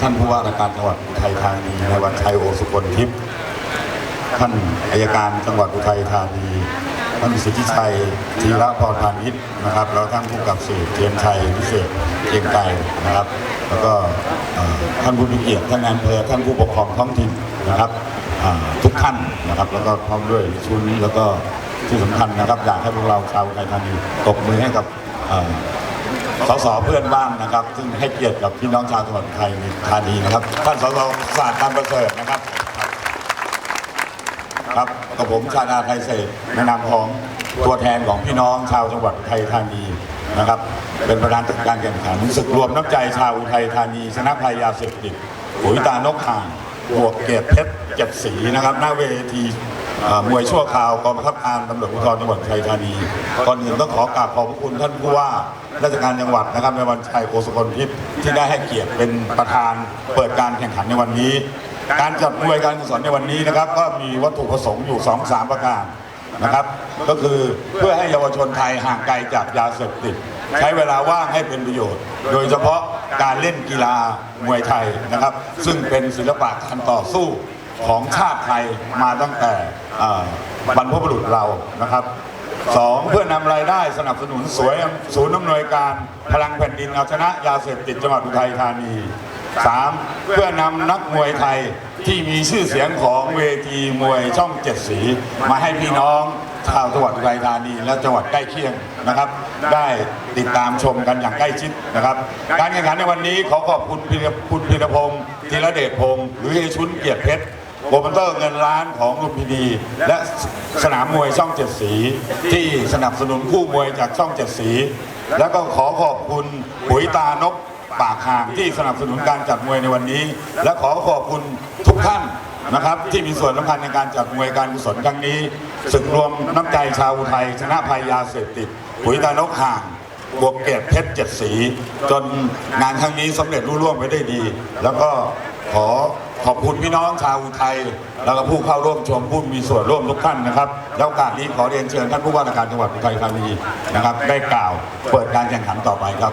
ท่านผู้ว่าราชการจังหวัดอุทัยธานีในวันชัยโอสุกลทิพย์ท่านอายการจังหวัดอุทัยธานีท่านสิทธิชัยธีระพรพานิชนะครับ แล้วท่านผู้กับสืบเทียนชัยพิเศษเกรียงไกรนะครับ แล้วก็ท่านผู้มีเกียรติท่านนายอำเภอท่านผู้ปกครองท้องถิ่นนะครับทุกท่านนะครับ แล้วก็พร้อมด้วยชุนแล้วก็ที่สำคัญนะครับอยากให้พวกเราชาวอุทัยธานีตบมือให้กับ สสเพื่อนบ้านนะครับ ซึ่งให้เกียรติกับพี่น้องชาวจังหวัดอุทัยธานีนะครับ ท่านสสศาสตร์การประเสริฐนะครับ ครับกับผมชาดาไทยเศษในนามของตัวแทนของพี่น้องชาวจังหวัดอุทัยธานีนะครับ เป็นประธานจัดการแข่งขันศึกรวมน้ำใจชาวอุทัยธานีชนะภัยยาเสพติดปุ๋ยตานกห่างบวกเกียรติเพชรเจ็ดสีนะครับ หน้าเวที อ่อมวยชั่วคราวกองบังคับการตำรวจภูธรจังหวัดอุทัยธานีก่อนอื่นต้องขอกราบขอบพระคุณท่านผู้ว่าราชการจังหวัดนะครับในวันชัยโอสกลทิพย์ที่ได้ให้เกียรติเป็นประธานเปิดการแข่งขันในวันนี้ การจัดมวยการกุศลในวันนี้นะครับ ก็มีวัตถุประสงค์อยู่2อสามประการนะครับ ก็คือเพื่อให้เยาวชนไทยห่างไกลจากยาเสพติด ใช้เวลาว่างให้เป็นประโยชน์ โดยเฉพาะการเล่นกีฬามวยไทยนะครับ ซึ่งเป็นศิลปะการต่อสู้ ของชาติไทยมาตั้งแต่บรรพบุรุษเรานะครับสองเพื่อนำรายได้สนับสนุนสวยศูนย์อำนวยการพลังแผ่นดินเอาชนะยาเสพติดจังหวัดอุทัยธานีสามเพื่อนำนักมวยไทยที่มีชื่อเสียงของเวทีมวยช่องเจ็ดสี มาให้พี่น้องชาวจังหวัดอุทัยธานีและจังหวัดใกล้เคียงนะครับ ได้ติดตามชมกันอย่างใกล้ชิดนะครับ การแข่งขันในวันนี้ขอขอบคุณพีรคุณพีรพงศ์ธีรเดชพงศ์หรือเอชุนเกียรติเพชร โปรโมเตอร์เงินล้านของลุมพินีและสนามมวยช่องเจ็ดสี ที่สนับสนุนคู่มวยจากช่องเจ็ดสี แล้วก็ขอขอบคุณปุ๋ยตานกปากห่างที่สนับสนุนการจัดมวยในวันนี้ และขอขอบคุณทุกท่านนะครับ ที่มีส่วนสำคัญในการจัดมวยการกุศลครั้งนี้ศึกรวมน้ำใจชาวอุทัยชนะภัยยาเสพติดปุ๋ยตานกห่างบวกเกตเพชรเจ็ดสี จนงานครั้งนี้สำเร็จรุ่ร่วงไปได้ดี แล้วก็ขอ ขอบคุณพี่น้องชาวอุทัยแล้วก็ผู้เข้าร่วมชมผู้มีส่วนร่วมทุกท่านนะครับแล้วโอกาสนี้ขอเรียนเชิญท่านผู้ว่าราชการจังหวัดอุทัยธานีนะครับ ได้กล่าวเปิดการแข่งขันต่อไปครับ